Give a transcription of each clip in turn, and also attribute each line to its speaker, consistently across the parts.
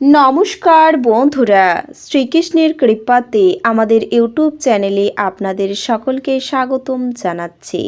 Speaker 1: নমস্কার বন্ধুরা, শ্রীকৃষ্ণের কৃপাতে আমাদের ইউটিউব চ্যানেলে আপনাদের সকলকে স্বাগতম জানাচ্ছি।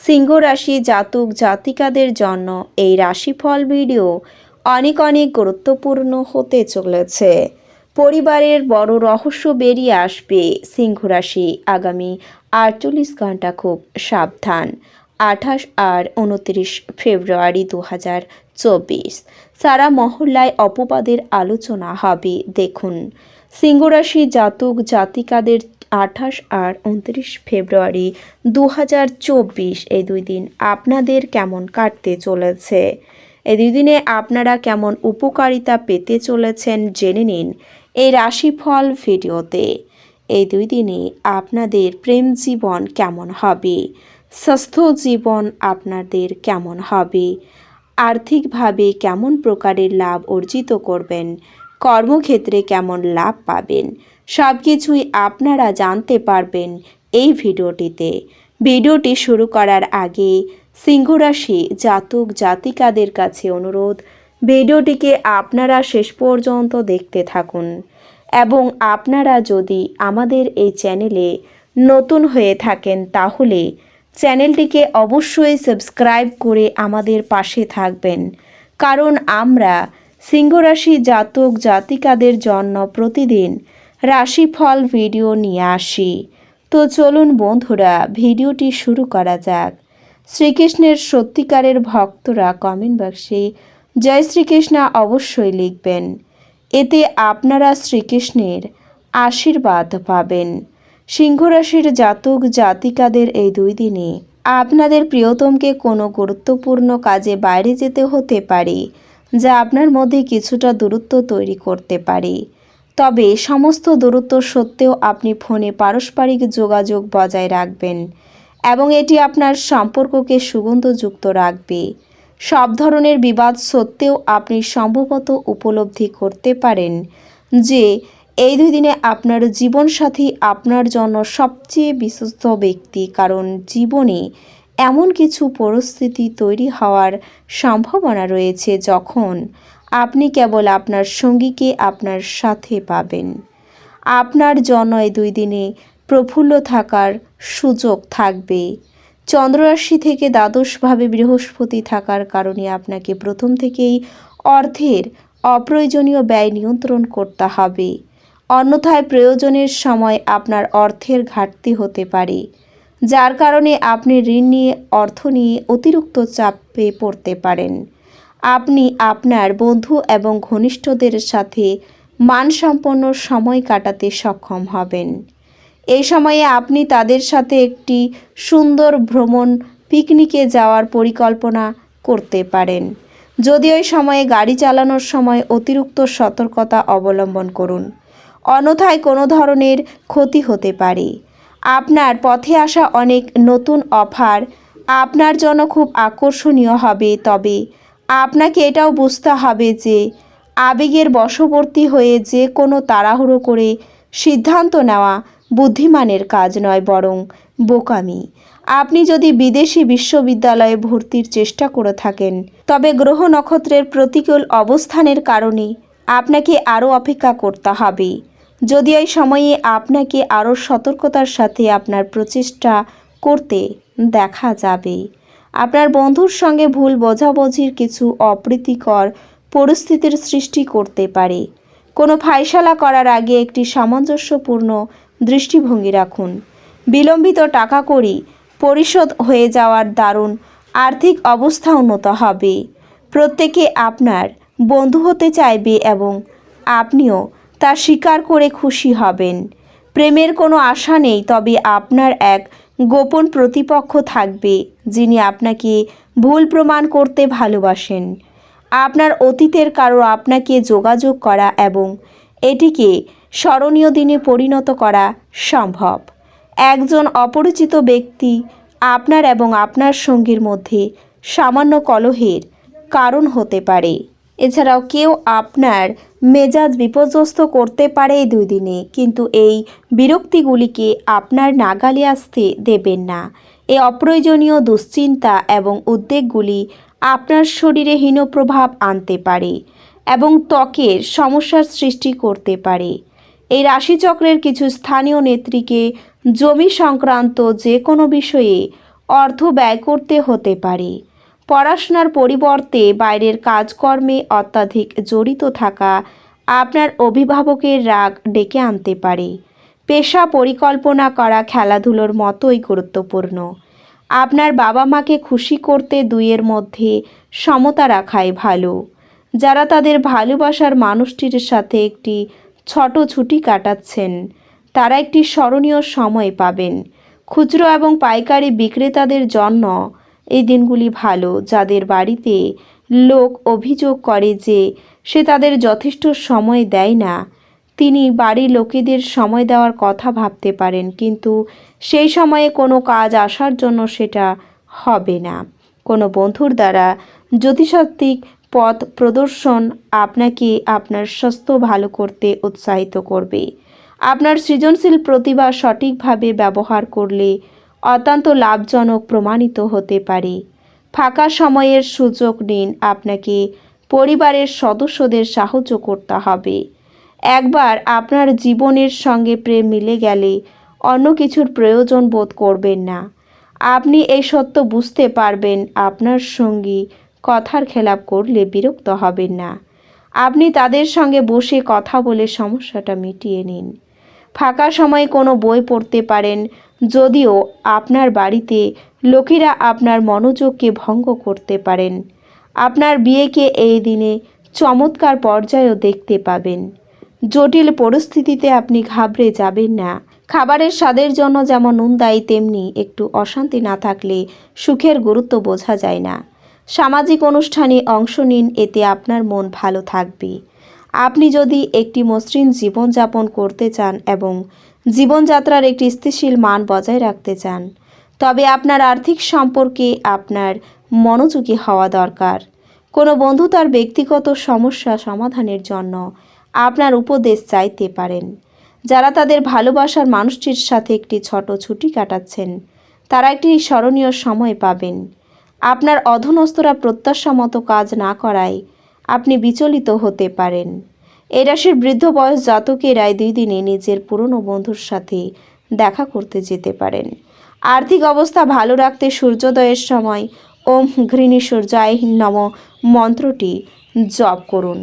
Speaker 1: সিংহ রাশি জাতক জাতিকাদের জন্য এই রাশিফল ভিডিও অনেক অনেক গুরুত্বপূর্ণ হতে চলেছে। পরিবারের বড় রহস্য বেরিয়ে আসবে সিংহ রাশি আগামী আটচল্লিশ ঘণ্টা খুব সাবধান। আঠাশ আর উনত্রিশ ফেব্রুয়ারি দু হাজার চব্বিশ। সারা মহল্লায় অপবাদের আলোচনা হবে। দেখুন, সিংহরাশি জাতক জাতিকাদের আঠাশ আর উনত্রিশ ফেব্রুয়ারি দু হাজার চব্বিশ, এই দুই দিন আপনাদের কেমন কাটতে চলেছে? এই দুই দিনে আপনারা কেমন উপকারিতা পেতে চলেছেন জেনে নিন এই রাশিফল ভিডিওতে। এই দুই দিনে আপনাদের প্রেম জীবন কেমন হবে? স্বাস্থ্য জীবন আপনাদের কেমন হবে? আর্থিকভাবে কেমন প্রকারের লাভ অর্জিত করবেন? কর্মক্ষেত্রে কেমন লাভ পাবেন? সব কিছুই আপনারা জানতে পারবেন এই ভিডিওটিতে। ভিডিওটি শুরু করার আগে সিংহরাশি জাতক জাতিকাদের কাছে অনুরোধ, ভিডিওটিকে আপনারা শেষ পর্যন্ত দেখতে থাকুন। এবং আপনারা যদি আমাদের এই চ্যানেলে নতুন হয়ে থাকেন তাহলে চ্যানেলটিকে অবশ্যই সাবস্ক্রাইব করে আমাদের পাশে থাকবেন। কারণ আমরা সিংহরাশি জাতক জাতিকাদের জন্য প্রতিদিন রাশিফল ভিডিও নিয়ে আসি। তো চলুন বন্ধুরা, ভিডিওটি শুরু করা যাক। শ্রীকৃষ্ণের সত্যিকারের ভক্তরা কমেন্ট বক্সে জয় শ্রীকৃষ্ণ অবশ্যই লিখবেন। এতে আপনারা শ্রীকৃষ্ণের আশীর্বাদ পাবেন। সিংহরাশির জাতক জাতিকাদের এই দুই দিনে আপনাদের প্রিয়তমকে কোনো গুরুত্বপূর্ণ কাজে বাইরে যেতে হতে পারে, যা আপনার মধ্যে কিছুটা দূরত্ব তৈরি করতে পারে। তবে সমস্ত দূরত্ব সত্ত্বেও আপনি ফোনে পারস্পরিক যোগাযোগ বজায় রাখবেন এবং এটি আপনার সম্পর্ককে সুগন্ধযুক্ত রাখবে। সব ধরনের বিবাদ সত্ত্বেও আপনি সম্ভবত উপলব্ধি করতে পারেন যে এই দুই দিনে আপনার জীবনসাথী আপনার জন্য সবচেয়ে বিশ্বস্ত ব্যক্তি, কারণ জীবনে এমন কিছু পরিস্থিতি তৈরি হওয়ার সম্ভাবনা রয়েছে যখন আপনি কেবল আপনার সঙ্গীকে আপনার সাথে পাবেন। আপনার জন্য এই দুই দিনে প্রফুল্ল থাকার সুযোগ থাকবে। চন্দ্ররাশি থেকে দ্বাদশভাবে বৃহস্পতি থাকার কারণে আপনাকে প্রথম থেকেই অর্থের অপ্রয়োজনীয় ব্যয় নিয়ন্ত্রণ করতে হবে। অন্যথায় প্রয়োজনের সময় আপনার অর্থের ঘাটতি হতে পারে, যার কারণে আপনি ঋণ নিয়ে, অর্থ নিয়ে অতিরিক্ত চাপে পড়তে পারেন। আপনি আপনার বন্ধু এবং ঘনিষ্ঠদের সাথে মানসম্পন্ন সময় কাটাতে সক্ষম হবেন। এই সময়ে আপনি তাদের সাথে একটি সুন্দর ভ্রমণ, পিকনিকে যাওয়ার পরিকল্পনা করতে পারেন। যদিও এই সময়ে গাড়ি চালানোর সময় অতিরিক্ত সতর্কতা অবলম্বন করুন অন্যথায় কোনো ধরনের ক্ষতি হতে পারে। আপনার পথে আসা অনেক নতুন অফার আপনার জন্য খুব আকর্ষণীয় হবে, তবে আপনাকে এটাও বুঝতে হবে যে আবেগের বশবর্তী হয়ে যে কোনো তাড়াহুড়ো করে সিদ্ধান্ত নেওয়া বুদ্ধিমানের কাজ নয়, বরং বোকামি। আপনি যদি বিদেশি বিশ্ববিদ্যালয়ে ভর্তির চেষ্টা করে থাকেন, তবে গ্রহ নক্ষত্রের প্রতিকূল অবস্থানের কারণে আপনাকে আরও অপেক্ষা করতে হবে। যদি এই সময়ে আপনাকে আরও সতর্কতার সাথে আপনার প্রচেষ্টা করতে দেখা যাবে। আপনার বন্ধুর সঙ্গে ভুল বোঝাবুঝির কিছু অপ্রীতিকর পরিস্থিতির সৃষ্টি করতে পারে। কোনো ফাইসালা করার আগে একটি সামঞ্জস্যপূর্ণ দৃষ্টিভঙ্গি রাখুন। বিলম্বিত টাকা করি পরিশোধ হয়ে যাওয়ার দারুণ আর্থিক অবস্থা উন্নত হবে। প্রত্যেকে আপনার বন্ধু হতে চাইবে এবং আপনিও তা স্বীকার করে খুশি হবেন। প্রেমের কোনো আশা নেই, তবে আপনার এক গোপন প্রতিপক্ষ থাকবে, যিনি আপনাকে ভুল প্রমাণ করতে ভালোবাসেন। আপনার অতীতের কারও আপনাকে যোগাযোগ করা এবং এটিকে স্মরণীয় দিনে পরিণত করা সম্ভব। একজন অপরিচিত ব্যক্তি আপনার এবং আপনার সঙ্গীর মধ্যে সামান্য কলহের কারণ হতে পারে। এছাড়াও কেউ আপনার মেজাজ বিপর্যস্ত করতে পারে এই দুই দিনে, কিন্তু এই বিরক্তিগুলিকে আপনার নাগালে আসতে দেবেন না। এই অপ্রয়োজনীয় দুশ্চিন্তা এবং উদ্বেগগুলি আপনার শরীরে হীন প্রভাব আনতে পারে এবং ত্বকের সমস্যার সৃষ্টি করতে পারে। এই রাশিচক্রের কিছু স্থানীয় নেত্রীকে জমি সংক্রান্ত যে কোনো বিষয়ে অর্থ ব্যয় করতে হতে পারে। পড়াশোনার পরিবর্তে বাইরের কাজকর্মে অত্যাধিক জড়িত থাকা আপনার অভিভাবকের রাগ ডেকে আনতে পারে। পেশা পরিকল্পনা করা খেলাধুলোর মতোই গুরুত্বপূর্ণ। আপনার বাবা মাকে খুশি করতে দুইয়ের মধ্যে সমতা রাখাই ভালো। যারা তাদের ভালোবাসার মানুষটির সাথে একটি ছোট ছুটি কাটাচ্ছেন, তারা একটি স্মরণীয় সময় পাবেন। খুচরো এবং পাইকারি বিক্রেতাদের জন্য এই দিনগুলি ভালো, যাদের বাড়িতে লোক অভিযোগ করে যে সে তাদের যথেষ্ট সময় দেয় না, তিনি বাড়ির লোকেদের সময় দেওয়ার কথা ভাবতে পারেন, কিন্তু সেই সময়ে কোনো কাজ আসার জন্য সেটা হবে না। কোনো বন্ধুর দ্বারা জ্যোতিষাত্ত্বিক পথ প্রদর্শন আপনাকে আপনার স্বাস্থ্য ভালো করতে উৎসাহিত করবে। আপনার সৃজনশীল প্রতিভা সঠিকভাবে ব্যবহার করলে অত্যন্ত লাভজনক প্রমাণিত হতে পারে। ফাঁকা সময়ের সুযোগ নিন, আপনাকে পরিবারের সদস্যদের সাহায্য করতে হবে। একবার আপনার জীবনের সঙ্গে প্রেম মিলে গেলে অন্য কিছুর প্রয়োজন বোধ করবেন না। আপনি এই সত্য বুঝতে পারবেন, আপনার সঙ্গী কথার খেলাপ করলে বিরক্ত হবেন না। আপনি তাদের সঙ্গে বসে কথা বলে সমস্যাটা মিটিয়ে নিন। ফাঁকা সময়ে কোনো বই পড়তে পারেন যদিও আপনার বাড়িতে লোকেরা আপনার মনোযোগকে ভঙ্গ করতে পারেন। আপনার বিয়েকে এই দিনে চমৎকার পর্যায়েও দেখতে পাবেন। জটিল পরিস্থিতিতে আপনি ঘাবড়ে যাবেন না। খাবারের স্বাদের জন্য যেমন নুন দায়ী, তেমনি একটু অশান্তি না থাকলে সুখের গুরুত্ব বোঝা যায় না। সামাজিক অনুষ্ঠানে অংশ নিন, এতে আপনার মন ভালো থাকবে। আপনি যদি একটি মসৃণ জীবনযাপন করতে চান এবং জীবনযাত্রার একটি স্থিতিশীল মান বজায় রাখতে চান। তবে আপনার আর্থিক সম্পর্কে আপনার মনোযোগী হওয়া দরকার। কোনো বন্ধু তার ব্যক্তিগত সমস্যা সমাধানের জন্য আপনার উপদেশ চাইতে পারেন। যারা তাদের ভালোবাসার মানুষটির সাথে একটি ছোট ছুটি কাটাচ্ছেন, তারা একটি স্মরণীয় সময় পাবেন। আপনার অধনস্থরা প্রত্যাশা মতো কাজ না করায় আপনি বিচলিত হতে পারেন। এই রাশির বৃদ্ধ বয়স জাতকেরাই দুই দিনে নিজের পুরনো বন্ধুর সাথে দেখা করতে যেতে পারেন। আর্থিক অবস্থা ভালো রাখতে সূর্যোদয়ের সময় ওম ঘৃণী সূর্যায় নম মন্ত্রটি জপ করুন।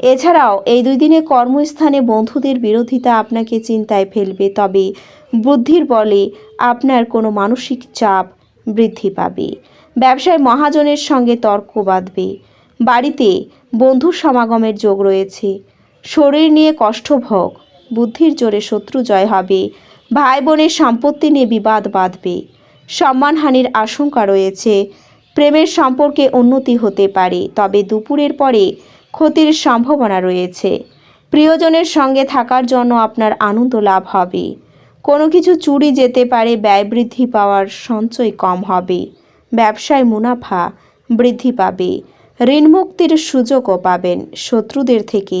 Speaker 1: এছাড়াও এই দুই দিনে কর্মস্থানে বন্ধুদের বিরোধিতা আপনাকে চিন্তায় ফেলবে, তবে বুদ্ধির বলে আপনার কোনো মানসিক চাপ বৃদ্ধি পাবে। ব্যবসায় মহাজনের সঙ্গে তর্ক বাঁধবে। বাড়িতে বন্ধুর সমাগমের যোগ রয়েছে। শরীর নিয়ে কষ্টভোগ বুদ্ধির জোরে শত্রু জয় হবে ভাই বোনের সম্পত্তি নিয়ে বিবাদ বাঁধবে, সম্মানহানির আশঙ্কা রয়েছে, প্রেমের সম্পর্কে উন্নতি হতে পারে, তবে দুপুরের পরে ক্ষতির সম্ভাবনা রয়েছে। প্রিয়জনের সঙ্গে থাকার জন্য আপনার আনন্দ লাভ হবে। কোনো কিছু চুরি যেতে পারে, ব্যয় বৃদ্ধি পাওয়ার সঞ্চয় কম হবে, ব্যবসায় মুনাফা বৃদ্ধি পাবে ঋণ মুক্তির সুযোগও পাবেন শত্রুদের থেকে